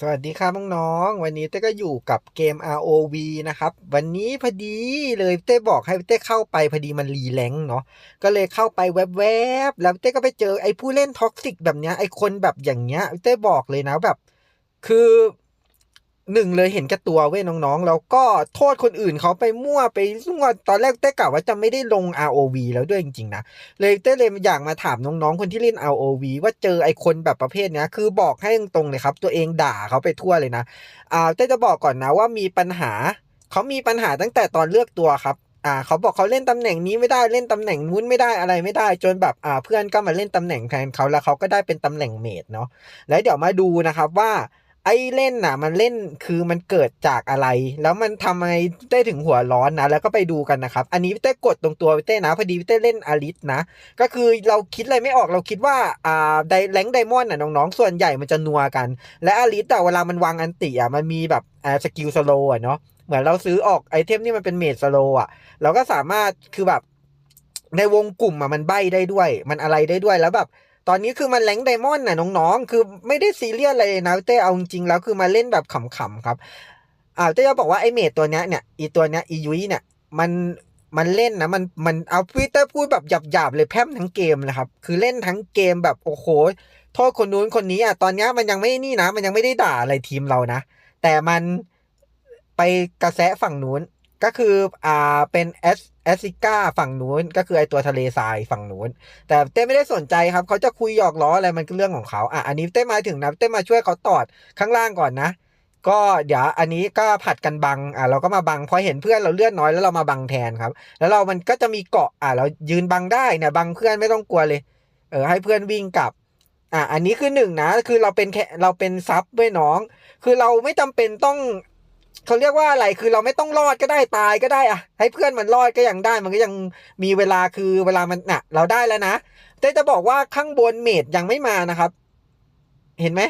สวัสดีครับน้องๆวันนี้เต้ก็อยู่กับเกม ROV นะครับ วันนี้พอดีเลยเต้บอกให้เต้เข้าไปพอดีมันรีแลงเนาะก็เลยเข้าไปแวบๆแล้วเต้ก็ไปเจอไอ้ผู้เล่นท็อกซิกแบบเนี้ยไอ้คนแบบอย่างเงี้ยเต้บอกเลยนะแบบ คือ หนึ่งเลยเห็นแก่ตัวเว้ยน้องๆ แล้วก็โทษคนอื่นเขาไปมั่วไปมั่วตอนแรกเต้กะว่าจะไม่ได้ลง ROV แล้วด้วยจริงๆนะเลยเต้เลยอยากมาถามน้องๆ คนที่เล่น ROV ว่าเจอไอ้คนแบบประเภทเนี้ยคือบอกให้ตรงๆเลยครับ ตัวเองด่าเขาไปทั่วเลยนะอ่าเต้จะบอกก่อนนะว่ามีปัญหาเขามีปัญหาตั้งแต่ตอนเลือกตัวครับอ่าเขาบอกเขาเล่นตำแหน่งนี้ไม่ได้เล่นตำแหน่งนู้นไม่ได้อะไรไม่ได้จนแบบอ่าเพื่อนก็มาเล่นตำแหน่งแทนเขาแล้วเขาก็ได้เป็นตำแหน่งเมดเนาะแล้วเดี๋ยวมาดูนะครับว่า ไอ้เล่นน่ะ มันเล่นคือมันเกิดจากอะไร แล้วมันทำไมเต้ถึงหัวร้อนนะ แล้วก็ไปดูกันนะครับ อันนี้พี่เต้กดตรงตัวพี่เต้นะ พอดีพี่เต้เล่นอาริสนะ ก็คือเราคิดอะไรไม่ออกเราคิดว่าอ่าไดแรงไดมอนด์น่ะน้องๆ ส่วนใหญ่มันจะนัวกัน และอาริสแต่เวลามันวางอันติอะมันมีแบบอ่าสกิลสโลอะเนาะเหมือนเราซื้อออกไอเทมที่มันเป็นเมดสโลอะเราก็สามารถคือแบบในวงกลุ่มอะมันใบได้ด้วย มันอะไรได้ด้วยแล้วแบบ ตอนนี้คือมันแรงไดมอนด์น่ะน้องๆ คือไม่ได้ซีเรียสอะไรนะเต้เอาจริงๆแล้วคือมาเล่นแบบขำๆครับอ่าเต้จะบอกว่าไอเมดตัวเนี้ยเนี่ยอีตัวเนี้ยอียุ้ยเนี่ยมันมันเล่นนะมันมันเอาพี่เต้พูดแบบหยาบๆเลยแพมทั้งเกมเลยครับ คือเล่นทั้งเกมแบบโอ้โหโทษคนนู้นคนนี้อะตอนเนี้ยมันยังไม่นี่นะ มันยังไม่ได้ด่าอะไรทีมเรานะ แต่มันไปกระแสฝั่งนู้น ก็คืออ่าเป็นเอสเอสซิก้าฝั่งนู้นก็คือไอตัวทะเลทรายฝั่งนู้น แต่เต้ไม่ได้สนใจครับเขาจะคุยหยอกล้ออะไรมันก็เรื่องของเขาอะอันนี้เต้มาถึงนะเต้มาช่วยเขาตอดข้างล่างก่อนนะ ก็เดี๋ยวอันนี้ก็ผัดกันบังอะเราก็มาบังพอเห็นเพื่อนเราเลื่อดน้อยแล้วเรามาบังแทนครับ แล้วเรามันก็จะมีเกาะอะเรายืนบังได้เนี่ยบังเพื่อนไม่ต้องกลัวเลยเออให้เพื่อนวิ่งกลับอะอันนี้คือหนึ่งนะคือเราเป็นแค่เราเป็นซับด้วยน้อง คือเราไม่จำเป็นต้อง เขาเรียกว่าอะไรคือเราไม่ต้องรอดก็ได้ตายก็ได้อะให้เพื่อนมันรอดก็ยังได้มันก็ยังมีเวลาคือเวลามันน่ะ เราได้แล้วนะแต่จะบอกว่าข้างบนเมดยังไม่มานะครับ เห็นไหม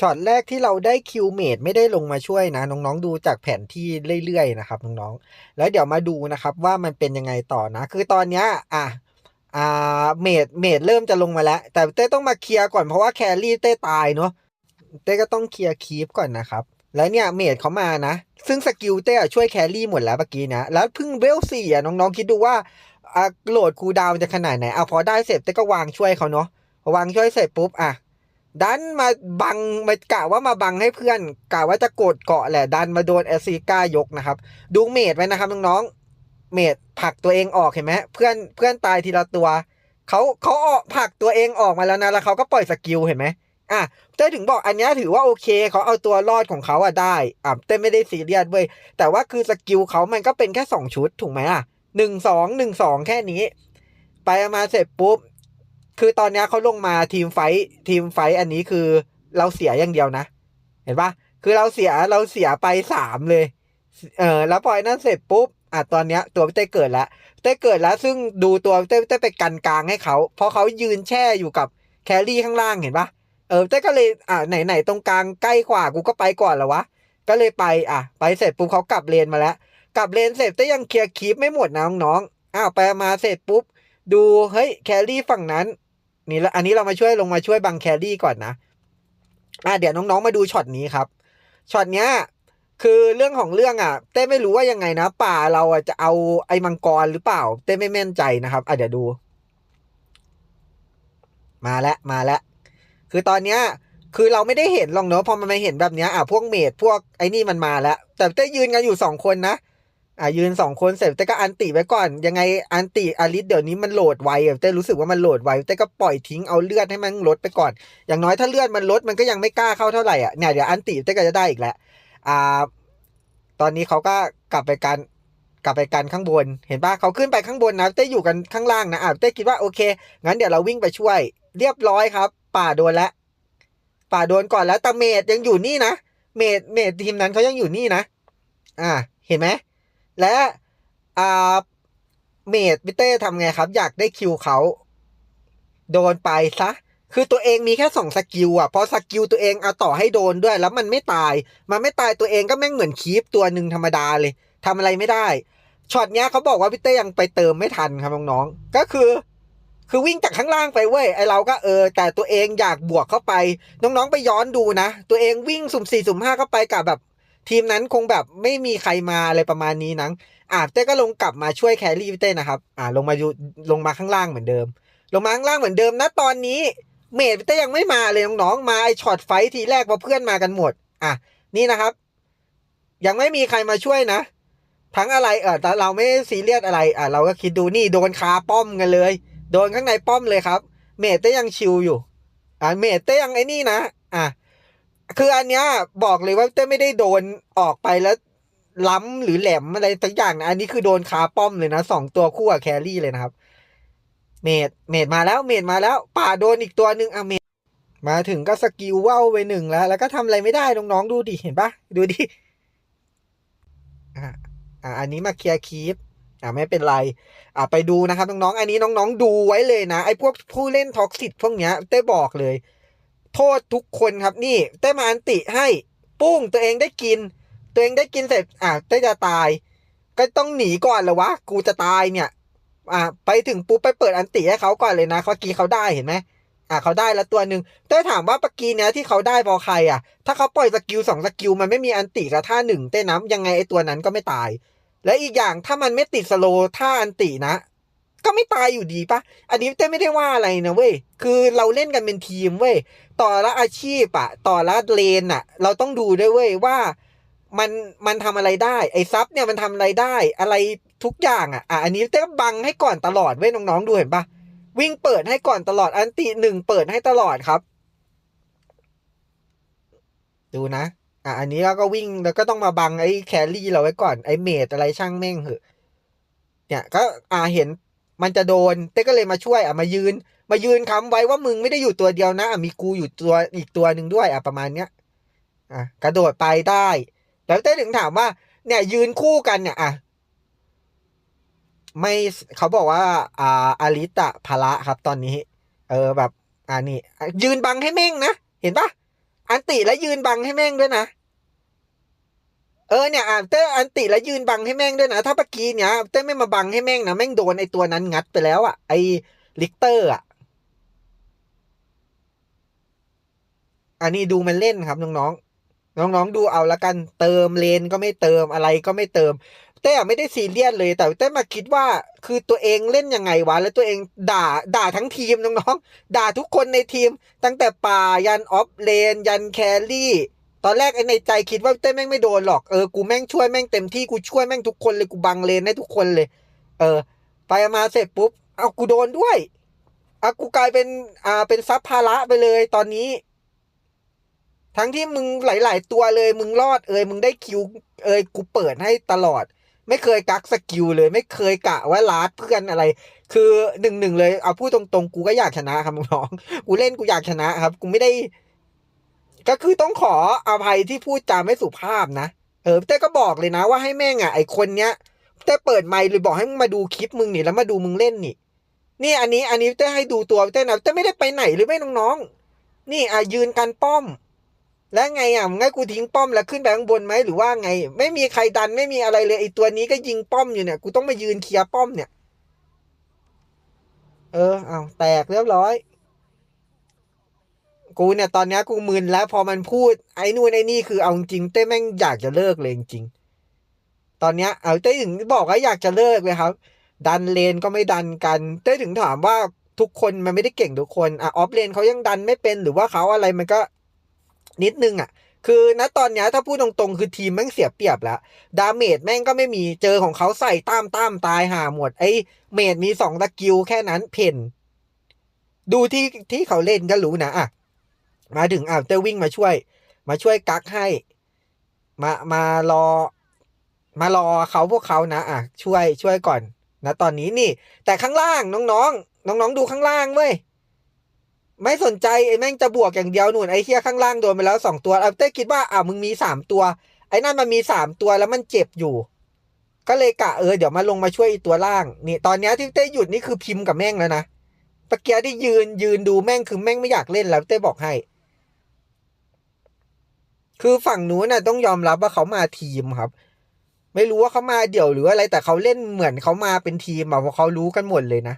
ช็อตแรกที่เราได้คิวเมดไม่ได้ลงมาช่วยนะ น้องๆดูจากแผนที่เรื่อยๆนะครับน้องๆแล้วเดี๋ยวมาดูนะครับว่ามันเป็นยังไงต่อนะ คือตอนเนี้ยอะอ่าเมดเมดเริ่มจะลงมาแล้ว แต่เต้ต้องมาเคลียร์ก่อนเพราะว่าแครี่เต้ตายเนาะเต้ก็ต้องเคลียร์คีปก่อนนะครับ แล้วเนี่ยเมดเขามานะ ซึ่งสกิลเต้ช่วยแครี่หมดแล้วเมื่อกี้นะ แล้วเพิ่งเวลสี่อะน้องๆคิดดูว่าโหลดคูดาวจะขนาดไหนเอาพอได้เสร็จเต้ก็วางช่วยเขาเนาะพอวางช่วยเสร็จปุ๊บอะดันมาบังมากะว่ามาบังให้เพื่อนกะว่าจะกดเกาะแหละดันมาโดนแอซีก้ายกนะครับ ดูเมดไว้นะครับน้องๆเมดผลักตัวเองออกเห็นไหมเพื่อนเพื่อนตายทีละตัวเขาเขาออกผลักตัวเองออกมาแล้วนะแล้วเขาก็ปล่อยสกิลเห็นไหม อะเต้ถึงบอกอันนี้ถือว่าโอเคเขาเอาตัวรอดของเขาอะได้อะเต้ไม่ได้ซีเรียสเว้ยแต่ว่าคือสกิลเขามันก็เป็นแค่สองชุดถูกไหมอะหนึ่งสองหนึ่งสองแค่นี้ ไปมาเสร็จปุ๊บ คือตอนนี้เขาลงมาทีมไฟท์ทีมไฟท์อันนี้คือเราเสียอย่างเดียวนะ เห็นปะคือเราเสียเราเสียไปสามเลย เออแล้วพอไอ้นั่นเสร็จปุ๊บอะตอนเนี้ยตัวพี่เต้เกิดแล้วเต้เกิดแล้วซึ่งดูตัวพี่เต้เต้ไปกันกลางให้เขาเพราะเขายืนแช่อยู่กับแครี่ข้างล่างเห็นปะ เออเต้ก็เลยอะไหนไหนตรงกลางใกล้กว่ากูก็ไปก่อนแล้ววะก็เลยไปอะ ไปเสร็จปุ๊บเขากลับเลนมาแล้ว กลับเลนเสร็จเต้ยังเคลียร์คีปไม่หมดนะน้องๆอ้าวไปมาเสร็จปุ๊บดูเฮ้ยแครี่ฝั่งนั้นนี่ล้วอันนี้เรามาช่วยลงมาช่วยบังแครี่ก่อนนะอะเดี๋ยวน้องๆมาดูช็อตนี้ครับช็อตเนี้ยคือเรื่องของเรื่องอะ เต้ไม่รู้ว่ายังไงนะ ป่าเราอะจะเอาไอ้มังกรหรือเปล่า เต้ไม่แม่นใจนะครับอะเดี๋ยวดู มาแล้วมาแล้ว คือตอนเนี้ยคือเราไม่ได้เห็นหรอกเนอะพอมันมาเห็นแบบเนี้ยอะพวกเมดพวกไอ้นี่มันมาแล้ว แต่เต้ยืนกันอยู่สองคนนะอะยืนสองคนเสร็จเต้ก็อันติไว้ก่อน ยังไงอันติอาริสเดี๋ยวนี้มันโหลดไวเต้รู้สึกว่ามันโหลดไวเต้ก็ปล่อยทิ้งเอาเลือดให้มันลดไปก่อน อย่างน้อยถ้าเลือดมันลดมันก็ยังไม่กล้าเข้าเท่าไหร่อะเนี่ยเดี๋ยวอันติเต้ก็จะได้อีกแล้วอ่าตอนนี้เขาก็กลับไปกันกลับไปกันข้างบน เห็นปะเขาขึ้นไปข้างบนนะเต้อยู่กันข้างล่างนะอะเต้คิดว่าโอเค งั้นเดี๋ยวเราวิ่งไปช่วย เรียบร้อยครับ ป่าโดนแล้วป่าโดนก่อนแล้วแต่เมดยังอยู่นี่นะ เมดเมดทีมนั้นเขายังอยู่นี่นะ อ่า เห็นไหมและอ่าเมดพิเต้ทำไงครับ อยากได้คิวเขาโดนไปซะ คือตัวเองมีแค่สองสกิลอะพอสกิลตัวเองเอาต่อให้โดนด้วย แล้วมันไม่ตาย มันไม่ตายตัวเองก็แม่งเหมือนคีปตัวหนึ่งธรรมดาเลยทำอะไรไม่ได้ช็อตเนี้ยเขาบอกว่าพี่เต้ยังไปเติมไม่ทันครับน้องๆก็คือ คือวิ่งจากข้างล่างไปเว้ยไอเราก็เออ แต่ตัวเองอยากบวกเข้าไป น้องๆไปย้อนดูนะ ตัวเองวิ่งสุ่มสี่สุ่มห้าเข้าไปกับแบบ ทีมนั้นคงแบบไม่มีใครมาอะไรประมาณนี้นังอะเต้ก็ลงกลับมาช่วยแครี่เต้นะครับอ่าลงมาอยู่ลงมาข้างล่างเหมือนเดิม ลงมาข้างล่างเหมือนเดิมนะตอนนี้เมดเต้ยังไม่มาเลยน้องๆมาไอช็อตไฟท์ทีแรกพอเพื่อนมากันหมด อะนี่นะครับ ยังไม่มีใครมาช่วยนะทั้งอะไรเออแต่เราไม่ซีเรียสอะไรอะเราก็คิดดูนี่โดนคาป้อมกันเลย โดนข้างในป้อมเลยครับ เมเต้ยังชิลอยู่ อ่าเมเต้ยังไอ้นี่นะ อะคืออันเนี้ยบอกเลยว่าเต้ไม่ได้โดนออกไปแล้ว ล้ำหรือแหลมอะไรสักอย่างนะ อันนี้คือโดนคาป้อมเลยนะสองตัวคู่กับแครี่เลยนะครับ เมดเมดมาแล้ว เมดมาแล้ว ป่าโดนอีกตัวหนึ่งอะเมดมาถึงก็สกิลว่าวไปหนึ่งแล้ว แล้วก็ทำอะไรไม่ได้น้องๆดูดิเห็นปะดูดิอะอะอันนี้มาเคลียร์คีป อะไม่เป็นไรอะไปดูนะครับน้องๆอันนี้น้องๆ ดูไว้เลยนะไอ้พวกผู้เล่นท็อกซิตพวกเนี้ยเต้บอกเลย โทษทุกคนครับนี่เต้มาอันติให้ปุ้งตัวเองได้กิน ตัวเองได้กินเสร็จอะเต้จะตาย ก็ต้องหนีก่อนเหรอวะกูจะตายเนี่ยอะไปถึงปุ๊บไปเปิดอันติให้เขาก่อนเลยนะเขากี้เขาได้เห็นไหมอะเขาได้แล้วตัวหนึ่งเต้ถามว่าปกี้เนี้ยที่เขาได้พอใครอะ ถ้าเขาปล่อยสกิลสองสกิลมันไม่มีอันติกับท่าหนึ่งเต้น้ำยังไงไอตัวนั้นก็ไม่ตาย และอีกอย่างถ้ามันไม่ติดสโลว์ท่าอันตินะ ก็ไม่ตายอยู่ดีปะอันนี้เต้ไม่ได้ว่าอะไรนะเว้ย คือเราเล่นกันเป็นทีมเว้ย ต่อละอาชีพอะต่อละเลนอะเราต้องดูด้วยเว้ยว่ามันมันทำอะไรได้ ไอ้ซับเนี่ยมันทำอะไรได้ อะไรทุกอย่างอะอะอันนี้เต้บังให้ก่อนตลอดเว้ยน้องๆดูเห็นปะวิ่งเปิดให้ก่อนตลอดอันติหนึ่งเปิดให้ตลอดครับ ดูนะ อะอันนี้เราก็วิ่งแล้วก็ต้องมาบังไอ้แครี่เราไว้ก่อนไอ้เมดอะไรช่างแม่งเหอะเนี่ยก็อ่าเห็นมันจะโดนเต้ก็เลยมาช่วยอะมายืน มายืนค้ำไว้ว่ามึงไม่ได้อยู่ตัวเดียวนะะมีกูอยู่ตัวอีกตัวหนึ่งด้วยอะประมาณเนี้ยอะกระโดดไปได้ แล้วเต้ถึงถามว่า เนี่ยยืนคู่กันเนี่ยอะไม่เขาบอกว่า อ่าอาริตะภาระครับตอนนี้ เออแบบ อ่านี่ ยืนบังให้แม่งนะ เห็นปะ ติแล้วยืนบังให้แม่งด้วยนะ เออเนี่ยอะเต้อันติแล้วยืนบังให้แม่งด้วยนะ ถ้าเมื่อกี้เนี่ยเต้ไม่มาบังให้แม่งนะแม่งโดนไอตัวนั้นงัดไปแล้วอะไอลิกเตอร์อะอันนี้ดูมันเล่นครับน้องๆน้องๆดูเอาละกันเติมเลนก็ไม่เติมอะไรก็ไม่เติม เต้ไม่ได้ซีเรียสเลย แต่เต้มาคิดว่าคือตัวเองเล่นยังไงวะ แล้วตัวเองด่าด่าทั้งทีมน้องๆ ด่าทุกคนในทีม ตั้งแต่ป่ายันออฟเลน ยันแครี่ตอนแรกไอ้ในใจคิดว่าเต้แม่งไม่โดนหรอกเออกูแม่งช่วยแม่งเต็มที่กูช่วยแม่งทุกคนเลยกูบังเลนให้ทุกคนเลย เออ ไปมาเสร็จปุ๊บเอากูโดนด้วยเอากูกลายเป็นอ่าเป็นซับภาระไปเลยตอนนี้ ทั้งที่มึงหลาย ๆ ตัวเลย มึงรอดเอยมึงได้คิว เอยกูเปิดให้ตลอด ไม่เคยกักสกิลเลย ไม่เคยกะว่าลาดเพื่อนอะไร คือหนึ่งหนึ่งเลยเอาพูดตรงๆ กูก็อยากชนะครับน้องๆกูเล่นกูอยากชนะครับ กูไม่ได้ ก็คือต้องขออภัยที่พูดจาไม่สุภาพนะเออเต้ก็บอกเลยนะว่าให้แม่งอะไอคนเนี้ยเต้เปิดไมค์เลยบอกให้มึงมาดูคลิปมึงนี่แล้วมาดูมึงเล่นนี่ นี่อันนี้อันนี้เต้ให้ดูตัวเต้นะเต้ไม่ได้ไปไหนหรือไม่น้องๆนี่อะยืนกันป้อม แล้วไงอะงให้กูทิ้งป้อมแล้วขึ้นไปข้างบนไหมหรือว่าไง ไม่มีใครดันไม่มีอะไรเลยไอตัวนี้ก็ยิงป้อมอยู่เนี่ย กูต้องมายืนเคลียร์ป้อมเนี่ย เออเอาแตกเรียบร้อย กูเนี่ย ตอนนี้กูมึนแล้วพอมันพูดไอ้นู่นไอ้นี่คือเอาจริงเต้แม่งอยากจะเลิกเลยจริงตอนเนี้ยเอาเต้ถึงบอกว่าอยากจะเลิกเลยครับ ดันเลนก็ไม่ดันกันเต้ถึงถามว่าทุกคนมันไม่ได้เก่งทุกคนอะออฟเลนเขายังดันไม่เป็นหรือว่าเขาอะไรมันก็ นิดนึงอะ คือณตอนนี้ถ้าพูดตรงๆ คือทีมแม่งเสียเปรียบแล้ว ดาเมจแม่งก็ไม่มีเจอของเขาใส่ตามตามตายหาหมด ไอ้เมจมีสองตะกิวแค่นั้นเพนดูที่ที่เขาเล่นก็รู้นะอะ มาถึงอะเต้วิ่งมาช่วย มาช่วยกักให้ มามารอ มารอเขาพวกเขานะ อะ ช่วยช่วยก่อนนะตอนนี้นี่ แต่ข้างล่างน้องๆ น้องๆดูข้างล่างเว้ย ไม่สนใจไอ้แม่งจะบวกอย่างเดียวหนุนไอ้เฮียข้างล่างโดนไปแล้วสองตัวเอาเต้คิดว่าอ่ามึงมีสามตัว ไอ้นั่นมันมีสามตัวแล้วมันเจ็บอยู่ ก็เลยกะเออเดี๋ยวมาลงมาช่วยอีตัวล่าง นี่ ตอนนี้ที่เต้หยุดนี่คือพิมพ์กับแม่งแล้วนะตะเกียที่ยืนยืนดูแม่งคือแม่งไม่อยากเล่นแล้วเต้บอกให้ คือฝั่งนู้นน่ะต้องยอมรับว่าเขามาทีมครับ ไม่รู้ว่าเขามาเดี่ยวหรืออะไรแต่เขาเล่นเหมือนเขามาเป็นทีมอะเพราะเขารู้กันหมดเลยนะ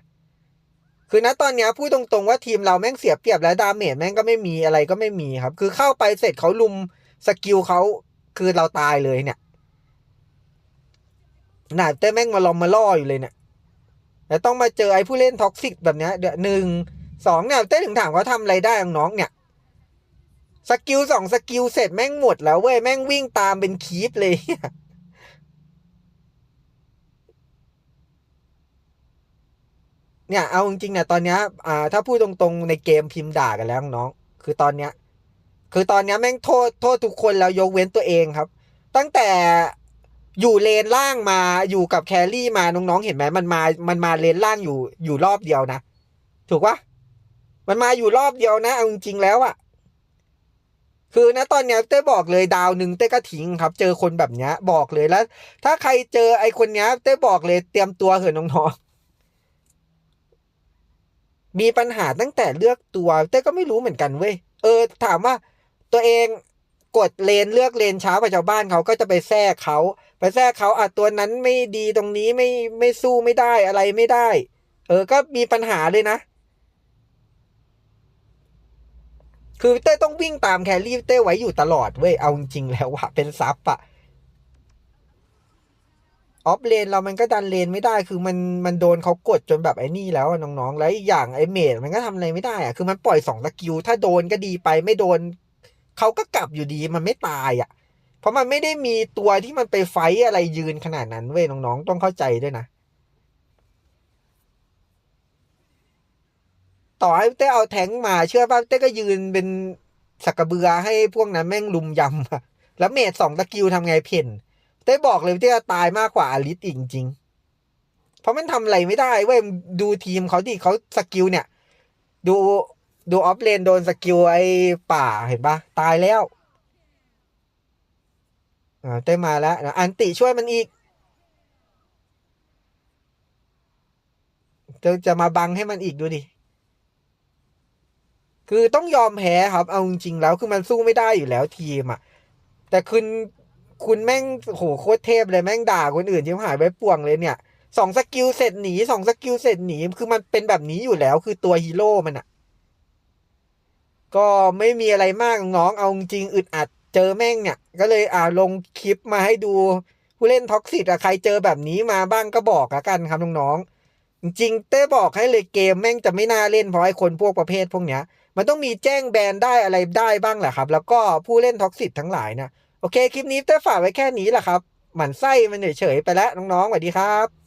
คือณตอนเนี้ยพูดตรงๆว่าทีมเราแม่งเสียเปรียบแล้วดาเมจแม่งก็ไม่มีอะไรก็ไม่มีครับ คือเข้าไปเสร็จเขาลุมสกิลเขาคือเราตายเลยเนี่ยหนาเต้แม่งมาลอมมาล่ออยู่เลยเนี่ยแล้วต้องมาเจอไอ้ผู้เล่นท็อกซิกแบบเนี้ยเดี๋ยวหนึ่งสองเนี่ยเต้ถึงถามว่าทำอะไรได้น้องเนี่ยสกิลสองสกิลเสร็จแม่งหมดแล้วเว้ยแม่งวิ่งตามเป็นคีปเลย เนี่ยเอาจริงๆเนี่ยตอนเนี้ยอ่าถ้าพูดตรงๆในเกมพิมพ์ด่ากันแล้วน้อง คือตอนเนี้ยคือตอนเนี้ยแม่งโทษโทษทุกคนแล้วยกเว้นตัวเองครับ ตั้งแต่อยู่เลนล่างมาอยู่กับแครี่มาน้องๆเห็นไหมมันมามันมาเลนล่างอยู่อยู่รอบเดียวนะ ถูกปะมันมาอยู่รอบเดียวนะเอาจริงๆแล้วอะคือนะตอนเนี้ยเต้บอกเลยดาวหนึ่งเต้ก็ทิ้งครับ เจอคนแบบเนี้ยบอกเลยแล้ว ถ้าใครเจอไอคนเนี้ยเต้บอกเลยเตรียมตัวเถอะน้องๆ มีปัญหาตั้งแต่เลือกตัวเต้ก็ไม่รู้เหมือนกันเว้ยเออ ถามว่าตัวเองกดเลนเลือกเลนช้ากว่าชาวบ้านเขาก็จะไปแทรกเขาไปแทรกเขาอะตัวนั้นไม่ดีตรงนี้ไม่ไม่สู้ไม่ได้อะไรไม่ได้ เออ ก็มีปัญหาเลยนะ คือเต้ต้องวิ่งตามแครี่เต้ไว้อยู่ตลอดเว้ยเอาจริงแล้วอะเป็นซับอะ ออฟเลนเรามันก็ดันเลนไม่ได้คือมันมันโดนเขากดจนแบบไอ้นี่แล้วน้องๆ แล้วอีกอย่างไอ้เมดมันก็ทำอะไรไม่ได้อะคือมันปล่อยสองสกิลถ้าโดนก็ดีไปไม่โดนเขาก็กลับอยู่ดีมันไม่ตายอะเพราะมันไม่ได้มีตัวที่มันไปไฟอะไรยืนขนาดนั้นเว้ยน้องๆ ต้องเข้าใจด้วยนะต่อให้เต้เอาแทงมาเชื่อป่ะเต้ก็ยืนเป็นสักกระเบือให้พวกนั้นแม่งลุมยำแล้วเมดสองตะกิวทำไงเพ่น เต้บอกเลยเต้จะตายมากกว่าอลิสอีกจริงๆเพราะมันทำอะไรไม่ได้เว้ยดูทีมเขาดิเขาสกิลเนี่ย ดูดูออฟเลนโดนสกิลไอ้ป่าเห็นปะตายแล้วอ่าเต้มาแล้วอันติช่วยมันอีกจะจะมาบังให้มันอีกดูดิ คือต้องยอมแพ้ครับ เอาจริงๆแล้วคือมันสู้ไม่ได้อยู่แล้วทีมอะ แต่คุณ คุณแม่งโหโคตรเทพเลยแม่งด่าคนอื่นยิ่งหายไปป่วงเลยเนี่ยสองสกิลเสร็จหนีสองสกิลเสร็จหนีคือมันเป็นแบบนี้อยู่แล้วคือตัวฮีโร่มันอะก็ไม่มีอะไรมากน้องเอาจริงอึดอัดเจอแม่งเนี่ย ก็เลยอ่าลงคลิปมาให้ดูผู้เล่นท็อกซิตอะใครเจอแบบนี้มาบ้างก็บอกละกันครับน้องๆจริงเต้บอกให้เลยเกมแม่งจะไม่น่าเล่นเพราะไอ้คนพวกประเภทพวกเนี้ย มันต้องมีแจ้งแบนได้อะไรได้บ้างแหละครับ แล้วก็ผู้เล่นท็อกซิตทั้งหลายนะ โอเค คลิปนี้เต้ฝากไว้แค่นี้แหละครับ หมั่นไส้มันเฉยๆไปแล้วน้องๆสวัสดีครับ